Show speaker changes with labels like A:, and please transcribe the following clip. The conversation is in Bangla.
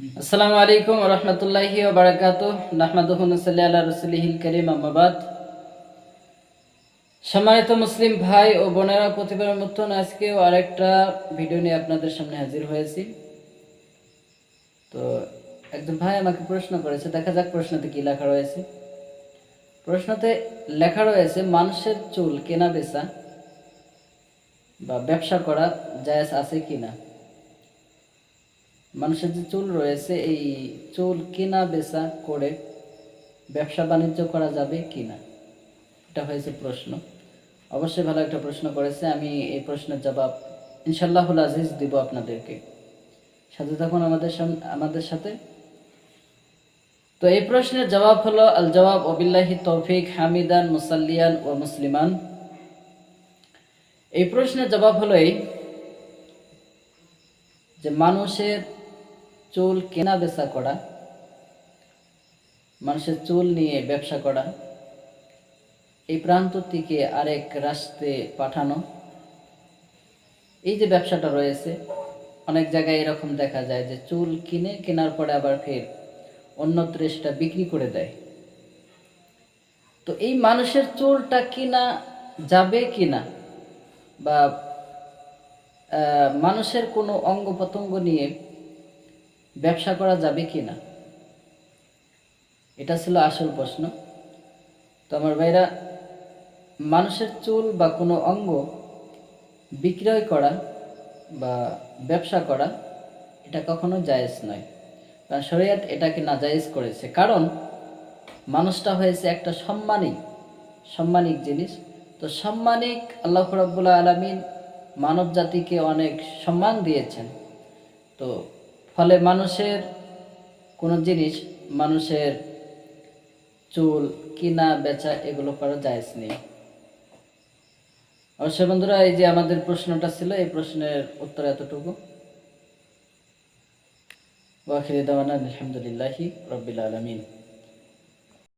A: আসসালামু আলাইকুম রহমতুল্লাহি বারাকাত নাহমাদুল্লাহ আল্লাহ রসুলিহিল করিম আহমাবাদ সম্মানিত মুসলিম ভাই ও বোনেরা, প্রতিবারের মতন আজকেও আরেকটা ভিডিও নিয়ে আপনাদের সামনে হাজির হয়েছি। তো একজন ভাই আমাকে প্রশ্ন করেছে, দেখা যাক প্রশ্নতে কি লেখা রয়েছে। প্রশ্নতে লেখা রয়েছে, মানুষের চুল কেনা বেচা বা ব্যবসা করা জায়েজ আছে কিনা? মানুষের যে চুল রয়েছে, এই চুল কেনা বেচা করে ব্যবসা বাণিজ্য করা যাবে কি না? এটা হয়েছে প্রশ্ন। অবশ্যই ভালো একটা প্রশ্ন করেছে। আমি এই প্রশ্নের জবাব ইনশাল্লাহুল আজিজ দিব আপনাদেরকে। সাথে থাকুন আমাদের আমাদের সাথে। তো এই প্রশ্নের জবাব হলো, আল জবাব, ওবিল্লাহি তৌফিক, হামিদান, মুসাল্লিয়ান ও মুসলিমান। এই প্রশ্নের জবাব হলো এই যে, মানুষের চুল কেনা বেচা করা, মানুষের চুল নিয়ে ব্যবসা করা, এই প্রান্ত থেকে আরেক রাষ্ট্রে পাঠানো, এই যে ব্যবসাটা রয়েছে, অনেক জায়গায় এরকম দেখা যায় যে চুল কিনে, কেনার পরে আবার ফের অন্যত্রে সেটা বিক্রি করে দেয়। তো এই মানুষের চুলটা কিনা যাবে কিনা বা মানুষের কোনো অঙ্গ প্রত্যঙ্গ নিয়ে ব্যবসা করা যাবে কি না? এটা ছিল আসল প্রশ্ন। তো আমার ভাইরা, মানুষের চুল বা কোনো অঙ্গ বিক্রয় করা বা ব্যবসা করা, এটা কখনো জায়েজ নয়। কারণ শরীয়ত এটাকে নাজায়েজ করেছে। কারণ মানুষটা হয়েছে একটা সম্মানিক সম্মানিক জিনিস। তো সম্মানিক আল্লাহ রাব্বুল্লাহ আলমিন মানব জাতিকে অনেক সম্মান দিয়েছেন। তো ফলে মানুষের কোনো জিনিস, মানুষের চুল, কিনা, বেচা, এগুলো করা যায় নেই। অবশ্যই বন্ধুরা, এই যে আমাদের প্রশ্নটা ছিল, এই প্রশ্নের উত্তর এতটুকু। ওয়াখির দাওয়ানা আলহামদুলিল্লাহি রবিল আলমিন।